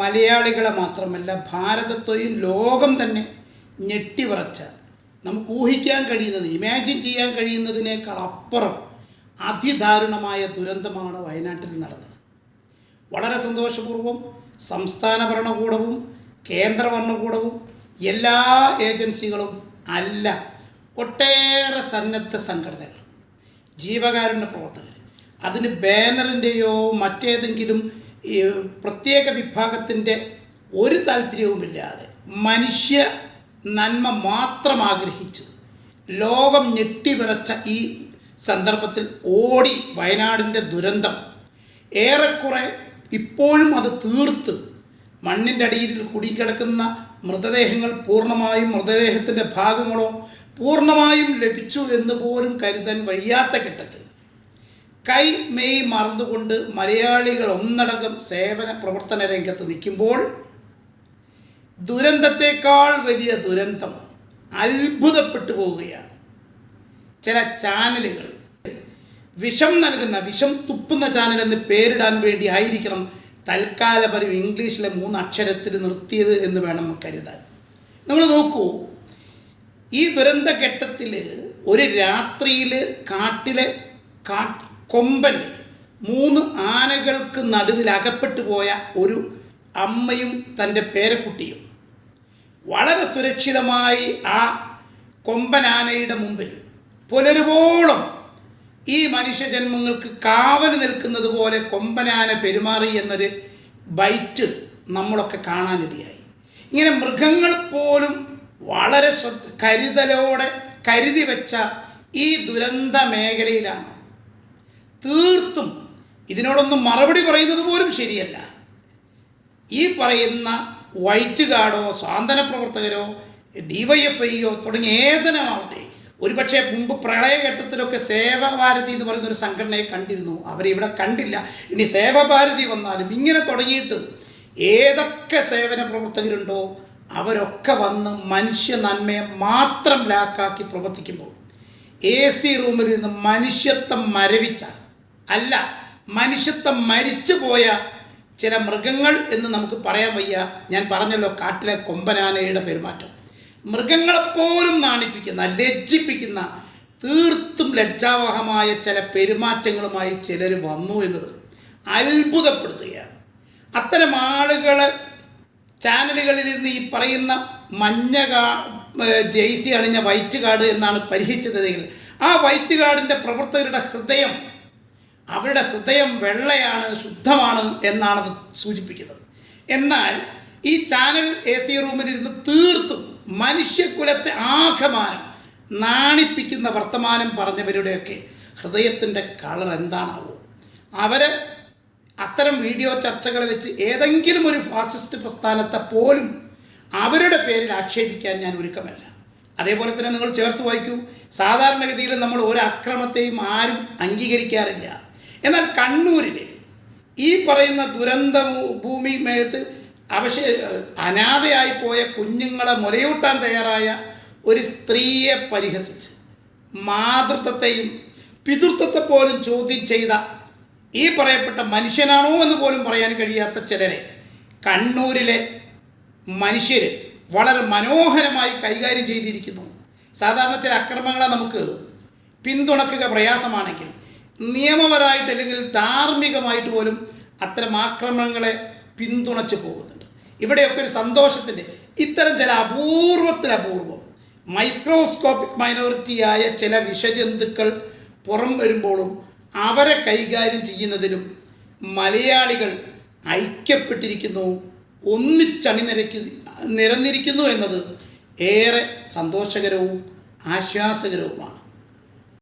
മലയാളികളെ മാത്രമല്ല ഭാരതത്തെയും ലോകം തന്നെ ഞെട്ടിവറച്ച നമുക്ക് ഊഹിക്കാൻ കഴിയുന്നത് ഇമാജിൻ ചെയ്യാൻ കഴിയുന്നതിനേക്കാൾ അപ്പുറം അതിദാരുണമായ ദുരന്തമാണ് വയനാട്ടിൽ നടന്നത്. വളരെ സന്തോഷപൂർവം സംസ്ഥാന ഭരണകൂടവും കേന്ദ്ര ഭരണകൂടവും എല്ലാ ഏജൻസികളും അല്ല ഒട്ടേറെ സന്നദ്ധ സംഘടനകൾ ജീവകാരുണ്യ പ്രവർത്തകർ. അതിന് ബാനറിന്റെയോ മറ്റേതെങ്കിലും ഈ പ്രത്യേക വിഭാഗത്തിന്റെ ഒരു താല്പര്യവുമില്ലാതെ മനുഷ്യ നന്മ മാത്രം ആഗ്രഹിച്ച്. ലോകം ഞെട്ടിവിറച്ച ഈ സന്ദർഭത്തിൽ ഓടി വയനാടിന്റെ ദുരന്തം. ഏറെക്കുറെ ഇപ്പോഴും അത് തീർത്ത് മണ്ണിന്റെ അടിയിൽ കുടിക്കിടക്കുന്ന മൃതദേഹങ്ങൾ പൂർണമായും മൃതദേഹത്തിന്റെ ഭാഗങ്ങളോ പൂർണമായും ലഭിച്ചു എന്ന് പോലും കരുതാൻ വയ്യാത്ത ഘട്ടത്തിൽ കൈ മെയ് മറന്നുകൊണ്ട് മലയാളികൾ ഒന്നടങ്കം സേവന പ്രവർത്തന രംഗത്ത് നിൽക്കുമ്പോൾ ദുരന്തത്തെക്കാൾ വലിയ ദുരന്തം അത്ഭുതപ്പെട്ടു പോവുകയാണ്. ചില ചാനലുകൾ വിഷം നൽകുന്ന വിഷം തുപ്പുന്ന ചാനൽ എന്ന് പേരിടാൻ വേണ്ടി ആയിരിക്കണം തൽക്കാലപരം ഇംഗ്ലീഷിലെ മൂന്ന് അക്ഷരത്തിൽ നിർത്തിയത് എന്ന് വേണം കരുതാൻ. നിങ്ങൾ നോക്കൂ ഈ ദുരന്തഘട്ടത്തിൽ ഒരു രാത്രിയിൽ കാട്ടിലെ കാ കൊമ്പൻ മൂന്ന് ആനകൾക്ക് നടുവിൽ അകപ്പെട്ടു പോയ ഒരു അമ്മയും തന്റെ പേരക്കുട്ടിയും. വളരെ സുരക്ഷിതമായി ആ കൊമ്പനാനയുടെ മുമ്പിൽ പുലരുവോളം ഈ മനുഷ്യജന്മങ്ങൾക്ക് കാവൽ നിൽക്കുന്നത് പോലെ കൊമ്പനാന പെരുമാറി എന്നൊരു ബൈറ്റ് നമ്മളൊക്കെ കാണാനിടയായി. ഇങ്ങനെ മൃഗങ്ങൾ പോലും വളരെ കരുതലോടെ കരുതി വെച്ച ഈ ദുരന്ത മേഖലയിലാണ് ഇതിനോടൊന്നും മറുപടി പറയുന്നത് പോലും ശരിയല്ല. ഈ പറയുന്ന വൈറ്റ് ഗാർഡോ സാന്ത്വന പ്രവർത്തകരോ ഡിവൈഎഫ്ഐയോ തുടങ്ങിയ ഏതനമാവട്ടെ ഒരുപക്ഷെ മുമ്പ് പ്രളയഘട്ടത്തിലൊക്കെ സേവാഭാരതി എന്ന് പറയുന്ന ഒരു സംഘടനയെ കണ്ടിരുന്നു. അവരെ ഇവിടെ കണ്ടില്ല. ഇനി സേവാഭാരതി വന്നാലും ഇങ്ങനെ തുടങ്ങിയിട്ട് ഏതൊക്കെ സേവന പ്രവർത്തകരുണ്ടോ അവരൊക്കെ വന്ന് മനുഷ്യ നന്മയെ മാത്രം ലാക്കാക്കി പ്രവർത്തിക്കുമ്പോൾ എ സി റൂമിൽ നിന്ന് മനുഷ്യത്വം മരവിച്ച അല്ല മനുഷ്യത്വം മരിച്ചു പോയ ചില മൃഗങ്ങൾ എന്ന് നമുക്ക് പറയാൻ വയ്യ. ഞാൻ പറഞ്ഞല്ലോ കാട്ടിലെ കൊമ്പനാനയുടെ പെരുമാറ്റം. മൃഗങ്ങളെപ്പോലും നാണിപ്പിക്കുന്ന ലജ്ജിപ്പിക്കുന്ന തീർത്തും ലജ്ജാവഹമായ ചില പെരുമാറ്റങ്ങളുമായി ചിലർ വന്നു എന്നത് അത്ഭുതപ്പെടുത്തുകയാണ്. അത്തരം ആളുകളെ ചാനലുകളിൽ നിന്ന് ഈ പറയുന്ന മഞ്ഞ കാ ജെയ്സി അണിഞ്ഞ വൈറ്റ് കാർഡ് എന്നാണ് പരിഹരിച്ചതെങ്കിൽ ആ വൈറ്റ് കാർഡിന്റെ പ്രവർത്തകരുടെ ഹൃദയം അവരുടെ ഹൃദയം വെള്ളയാണ് ശുദ്ധമാണ് എന്നാണ് അത് സൂചിപ്പിക്കുന്നത്. എന്നാൽ ഈ ചാനൽ എ സി റൂമിലിരുന്ന് തീർത്തും മനുഷ്യകുലത്തെ ആകമാനം നാണിപ്പിക്കുന്ന വർത്തമാനം പറഞ്ഞവരുടെയൊക്കെ ഹൃദയത്തിന്റെ കളർ എന്താണാവോ? അവർ അത്തരം വീഡിയോ ചർച്ചകൾ വെച്ച് ഏതെങ്കിലും ഒരു ഫാസിസ്റ്റ് പ്രസ്ഥാനത്തെ പോലും അവരുടെ പേരിൽ ആക്ഷേപിക്കാൻ ഞാൻ ഒരുക്കമല്ല. അതേപോലെ തന്നെ നിങ്ങൾ ചേർത്ത് വായിക്കൂ. സാധാരണഗതിയിൽ നമ്മൾ ഒരു അക്രമത്തെയും ആരും അംഗീകരിക്കാറില്ല. എന്നാൽ കണ്ണൂരിലെ ഈ പറയുന്ന ദുരന്ത ഭൂമി മേത്ത് അവശേ അനാഥയായി പോയ കുഞ്ഞുങ്ങളെ മുലയൂട്ടാൻ തയ്യാറായ ഒരു സ്ത്രീയെ പരിഹസിച്ച് മാതൃത്വത്തെയും പിതൃത്വത്തെ പോലും ചോദ്യം ചെയ്ത ഈ പറയപ്പെട്ട മനുഷ്യനാണോ എന്ന് പോലും പറയാൻ കഴിയാത്ത ചിലരെ കണ്ണൂരിലെ മനുഷ്യർ വളരെ മനോഹരമായി കൈകാര്യം ചെയ്തിരിക്കുന്നു. സാധാരണ ചില അക്രമങ്ങളെ നമുക്ക് പിന്തുണക്കുക പ്രയാസമാണെങ്കിൽ നിയമപരമായിട്ട് അല്ലെങ്കിൽ ധാർമ്മികമായിട്ട് പോലും അത്തരം ആക്രമണങ്ങളെ പിന്തുണച്ച് പോകുന്നുണ്ട്. ഇവിടെയൊക്കെ ഒരു സന്തോഷത്തിന്റെ ഇത്തരം ചില അപൂർവത്തിലപൂർവം മൈക്രോസ്കോപ്പിക് മൈനോറിറ്റിയായ ചില വിഷജന്തുക്കൾ പുറം വരുമ്പോഴും അവരെ കൈകാര്യം ചെയ്യുന്നതിലും മലയാളികൾ ഐക്യപ്പെട്ടിരിക്കുന്നു ഒന്നിച്ചണിനിരക്കി നിരന്നിരിക്കുന്നു എന്നത് ഏറെ സന്തോഷകരവും ആശ്വാസകരവുമാണ്.